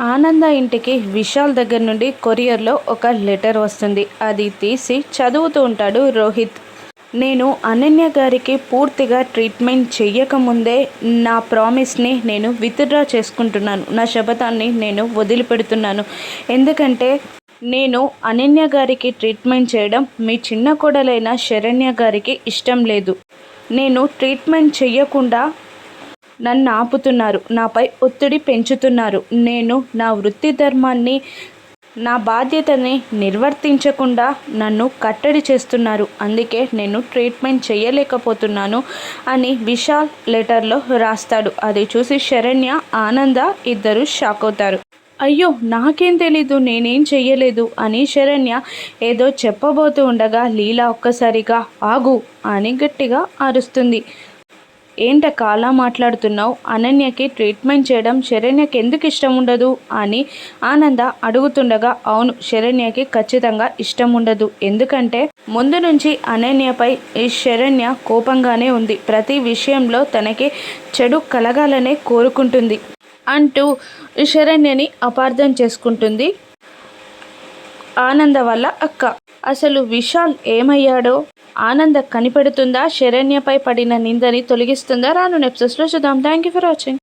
ఆనంద ఇంటికి విశాల్ దగ్గర నుండి కొరియర్లో ఒక లెటర్ వస్తుంది. అది తీసి చదువుతూ ఉంటాడు రోహిత్. నేను అనన్య గారికి పూర్తిగా ట్రీట్మెంట్ చెయ్యకముందే నా ప్రామిస్ని నేను విత్డ్రా చేసుకుంటున్నాను. నా శపథాన్ని నేను వదిలిపెడుతున్నాను. ఎందుకంటే నేను అనన్య గారికి ట్రీట్మెంట్ చేయడం మీ చిన్న కొడలైన శరణ్య గారికి ఇష్టం లేదు. నేను ట్రీట్మెంట్ చెయ్యకుండా నన్ను ఆపుతున్నారు. నాపై ఒత్తిడి పెంచుతున్నారు. నేను నా వృత్తి ధర్మాన్ని నా బాధ్యతని నిర్వర్తించకుండా నన్ను కట్టడి చేస్తున్నారు. అందుకే నేను ట్రీట్మెంట్ చేయలేకపోతున్నాను అని విశాల్ లెటర్లో రాస్తాడు. అది చూసి శరణ్య ఆనంద ఇద్దరు షాక్ అవుతారు. అయ్యో నాకేం తెలీదు నేనేం చెయ్యలేదు అని శరణ్య ఏదో చెప్పబోతూ ఉండగా లీలా ఒక్కసారిగా ఆగు అని గట్టిగా అరుస్తుంది. ఏంటక్క అలా మాట్లాడుతున్నావు? అనన్యకి ట్రీట్మెంట్ చేయడం శరణ్యకి ఎందుకు ఇష్టం ఉండదు? అని ఆనంద అడుగుతుండగా అవును శరణ్యకి ఖచ్చితంగా ఇష్టం ఉండదు. ఎందుకంటే ముందు నుంచి అనన్యపై ఈ శరణ్య కోపంగానే ఉంది. ప్రతి విషయంలో తనకి చెడు కలగాలనే కోరుకుంటుంది అంటూ శరణ్యని అపార్థం చేసుకుంటుంది ఆనంద వల్ల అక్క. అసలు విశాల్ ఏమయ్యాడో? ఆనంద కనిపెడుతుందా? శరణ్యపై పడిన నిందని తొలగిస్తుందా? రాను నెప్సెస్లో చూద్దాం. Thank you for watching